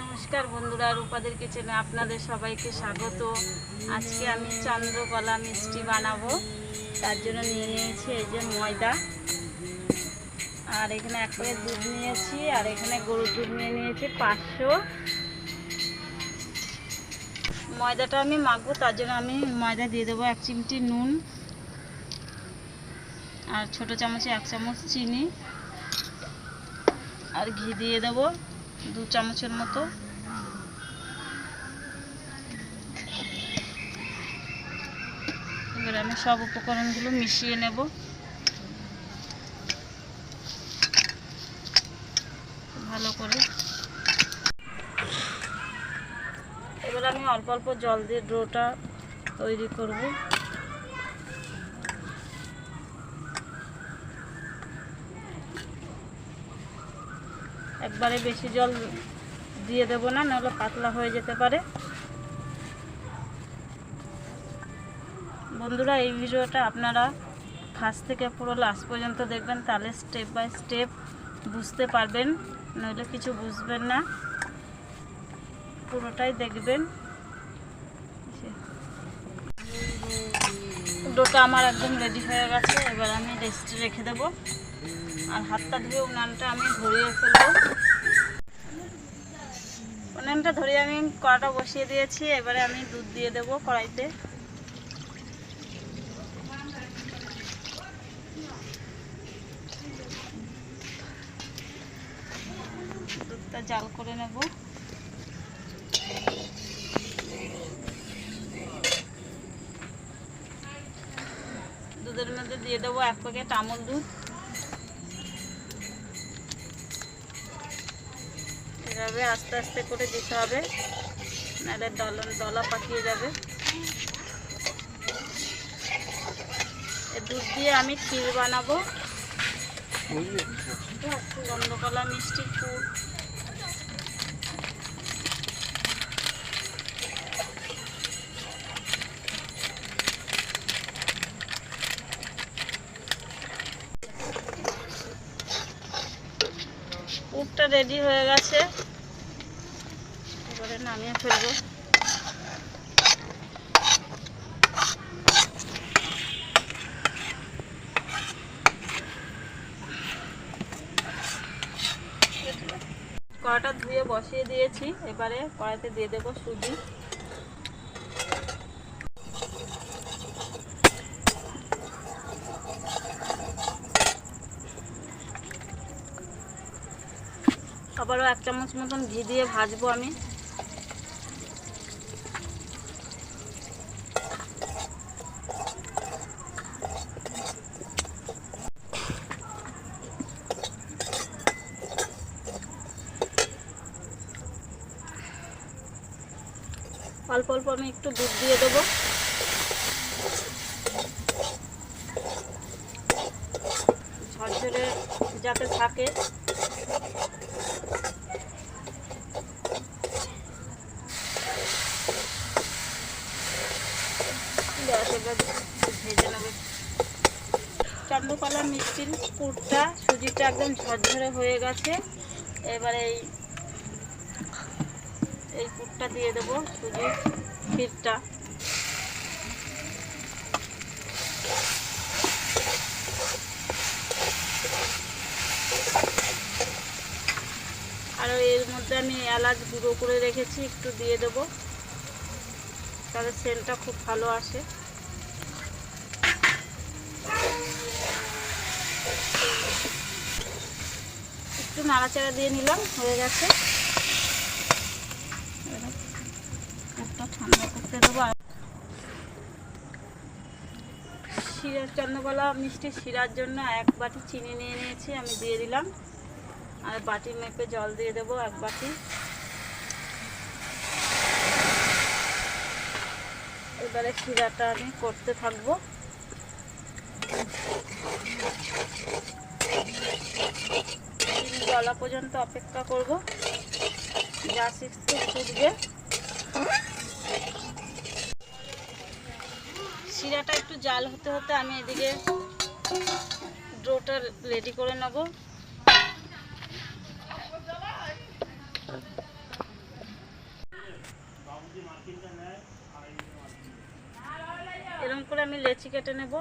নমস্কার বন্ধুরা, রূপাদের কিচেনে আপনাদের সবাইকে স্বাগত। আজকে আমি চন্দ্রকলা মিষ্টি বানাবো। তার জন্য নিয়ে নিয়েছি এই যে ময়দা। আর এখানে এক প্লেট দুধ নিয়েছি, আর এখানে গরুর দুধ নিয়ে নিয়েছি পাঁচশো। ময়দাটা আমি মাখবো, তার জন্য আমি ময়দা দিয়ে দেবো এক চিমটি নুন আর ছোট চামচে এক চামচ চিনি। আর ঘি দিয়ে দেবো। দু চামচের মতো। এবার আমি সব উপকরণগুলো মিশিয়ে নেব। ভালো করে। এবার আমি অল্প অল্প জল দিয়ে ডোটা তৈরি করব। একবারে বেশি জল দিয়ে দেবো না, নাহলে পাতলা হয়ে যেতে পারে। বন্ধুরা, এই ভিডিওটা আপনারা ফার্স্ট থেকে পুরো লাস্ট পর্যন্ত দেখবেন, তাহলে স্টেপ বাই স্টেপ বুঝতে পারবেন, নইলে কিছু বুঝবেন না। পুরোটাই দেখবেন। ডোটা আমার একদম রেডি হয়ে গেছে, এবার আমি রেস্টে রেখে দেবো। আর হাতটা ধুয়ে উনানটা আমি ধরিয়ে ফেলব। উনানটা ধরিয়ে আমি কড়াটা বসিয়ে দিয়েছি, এবারে আমি দুধ দিয়ে দেবো কড়াইতে। দুধটা জাল করে নেব। দুধের মধ্যে দিয়ে দেবো এক প্যাকেট আমল দুধ। এভাবে আস্তে আস্তে করে দিতে হবে। নাহলে দলা দলা পাকিয়ে যাবে। দুধ দিয়ে আমি ক্ষীর বানাবো। গন্ধকলা, মিষ্টি পুরটা রেডি হয়ে গেছে। এবারে নামিয়ে ফেলব। কড়াটা ধুয়ে বসিয়ে দিয়েছি, এবারে কড়াইতে দিয়ে দেবো সুজি। আবারও এক চামচ মতন ঘি দিয়ে ভাজবো আমি। অল্প অল্প আমি একটু দুধ দিয়ে দেবো। ঝরঝরে যাতে থাকে। ভেজে চন্দ্রকলা মিষ্টির পুরটা, সুজিটা একদম ঝরঝরে হয়ে গেছে। এবারে এই এই পুরটা দিয়ে দেবো সুজির ক্ষীরটা। আর এর মধ্যে আমি এলাচ গুঁড়ো করে রেখেছি, একটু দিয়ে দেবো। তাহলে সেন্টটা খুব ভালো আসে। একটু নাড়াচাড়া দিয়ে নিলাম, হয়ে গেছে এবার পুরটা দেবো শিরা চন্দ্রকলা, মিষ্টি শিরার জন্য এক বাটি চিনি নিয়ে নিয়েছি, আমি দিয়ে দিলাম। আর বাটি মেপে জল দিয়ে দেবো এক বাটি। এবারে শিরাটা আমি করতে থাকব। গলা পর্যন্ত অপেক্ষা করব। যা শিখতে ফুটবে। শিরাটা একটু জাল হতে হতে আমি এদিকে ডোটা রেডি করে নেব। এরকম করে আমি লেচি কেটে নেব।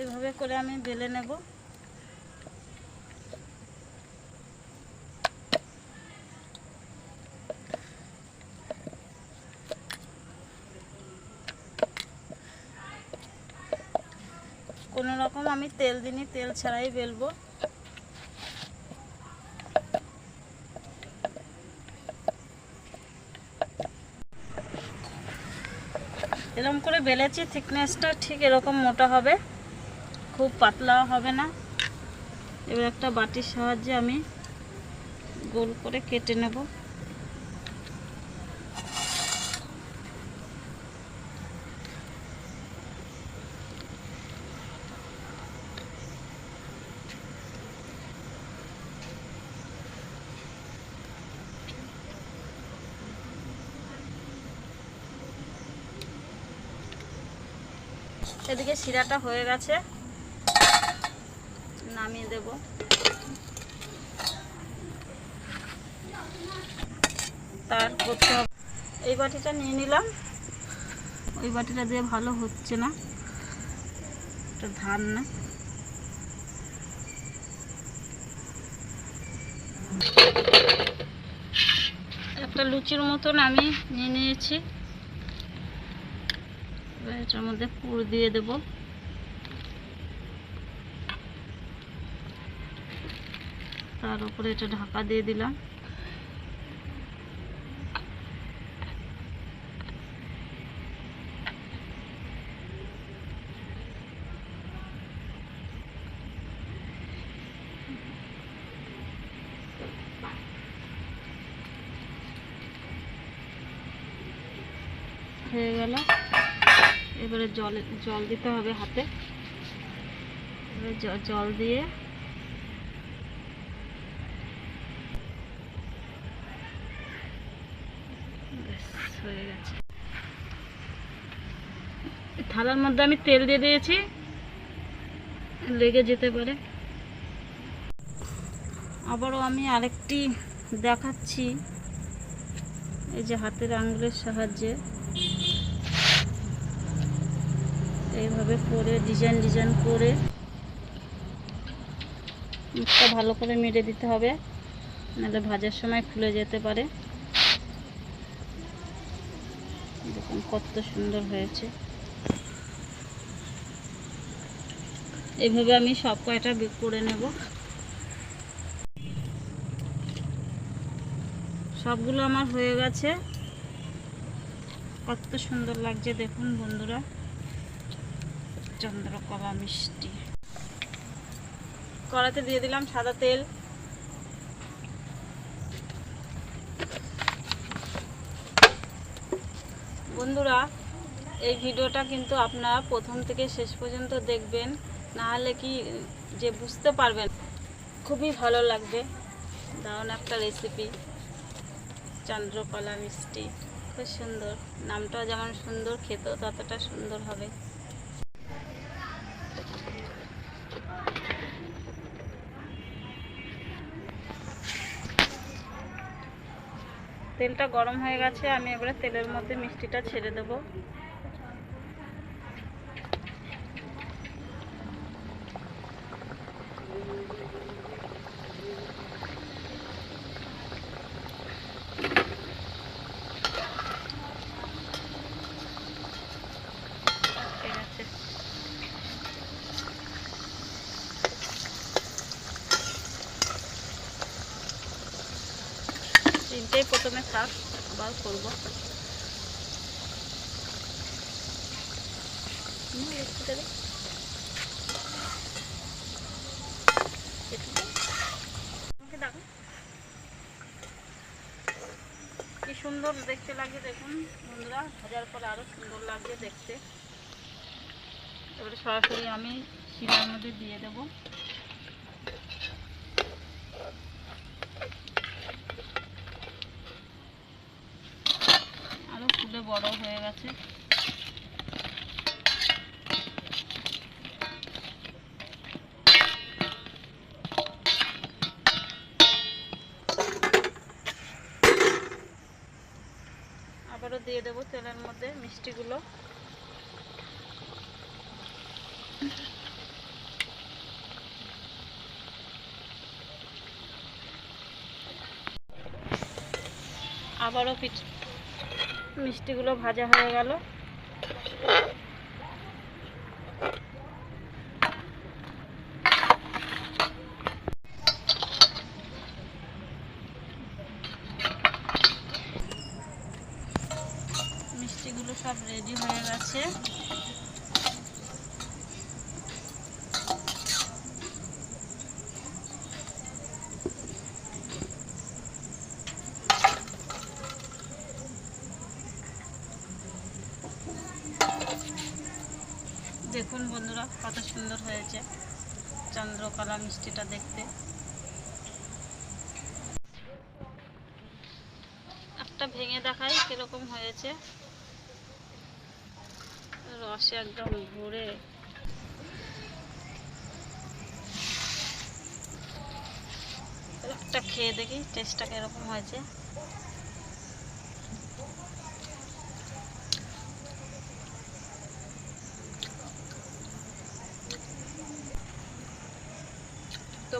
এভাবে করে আমি বেলে নেব। আমি তেল দিনই তেল ছাড়াই বেলবো। এরকম করে বেলেছি থিকনেসটা ঠিক এরকম মোটা হবে, খুব পাতলা হবে না। এবার একটা বাটির সাহায্যে আমি গোল করে কেটে নেব। এদিকে শিরাটা হয়ে গেছে। নামিয়ে দেব। তার করতে এই বাটিটা নিয়ে নিলাম। ওই বাটিটা দিয়ে ভালো হচ্ছে না। একটা ধান না। একটা লুচির মতন আমি নিয়ে নিয়েছি। এটার মধ্যে পুর দিয়ে দেব। তার উপরে এটা ঢাকা দিয়ে দিলাম। হয়ে গেল। এবারে জল জল দিতে হবে হাতে। এবারে জল দিয়ে থালার মধ্যে আমি তেল দিয়ে দিয়েছি। লেগে যেতে পারে। আবারও আমি আরেকটি দেখাচ্ছি। এই যে হাতের আঙুলের সাহায্যে। এইভাবে করে ডিজাইন ডিজাইন করে। মুখটা ভালো করে মেরে দিতে হবে, নাহলে ভাজার সময় খুলে যেতে পারে। দেখুন কত সুন্দর হয়েছে। এইভাবে আমি সব কয়টা বেক করে নেব। সবগুলো আমার হয়ে গেছে। কত সুন্দর লাগছে দেখুন বন্ধুরা। চন্দ্রকলা মিষ্টি। কড়াতে দিয়ে দিলাম সাদা তেল। বন্ধুরা, এই ভিডিওটা কিন্তু আপনারা প্রথম থেকে শেষ পর্যন্ত দেখবেন, না হলে কি যে বুঝতে পারবেন, খুবই ভালো লাগবে। দারুণ একটা রেসিপি চন্দ্রকলা মিষ্টি। খুব সুন্দর, নামটাও যেমন সুন্দর, খেতেও ততটা সুন্দর হবে। তেলটা গরম হয়ে গেছে আমি এবারে তেলের মধ্যে মিষ্টিটা ছেড়ে দেব ঠিক আছে তিনটেই প্রথমে থাক আবার করব। কি সুন্দর দেখতে লাগে দেখুন বন্ধুরা। ভাজার পর আরও সুন্দর লাগছে দেখতে। এবারে সরাসরি আমি শিরার মধ্যে দিয়ে দেবো। আছে। আবারও দিয়ে দেবো তেলের মধ্যে মিষ্টিগুলো। আবারও পিঠে মিষ্টিগুলো ভাজা হয়ে গেল মিষ্টিগুলো সব রেডি হয়ে গেছে দেখুন বন্ধুরা, কত সুন্দর হয়েছে। চন্দ্রকলা মিষ্টিটা দেখতে। একটা ভেঙে দেখাই কীরকম হয়েছে। রসে একদম ভরে। একটা খেয়ে দেখি টেস্টটা কীরকম হয়েছে।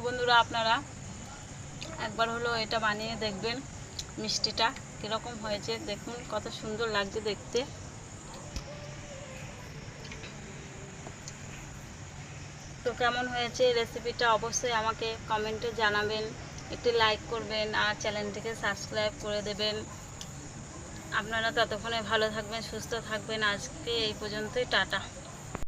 বন্ধুরা, আপনারা একবার হলো এটা বানিয়ে দেখবেন মিষ্টিটা, কীরকম হয়েছে, দেখুন কত সুন্দর লাগছে দেখতে। তো কেমন হয়েছে রেসিপিটা অবশ্যই আমাকে কমেন্টে জানাবেন, একটি লাইক করবেন, আর চ্যানেলটিকে সাবস্ক্রাইব করে দেবেন। আপনারা ততক্ষণে ভালো থাকবেন, সুস্থ থাকবেন। আজকে এই পর্যন্তই, টাটা।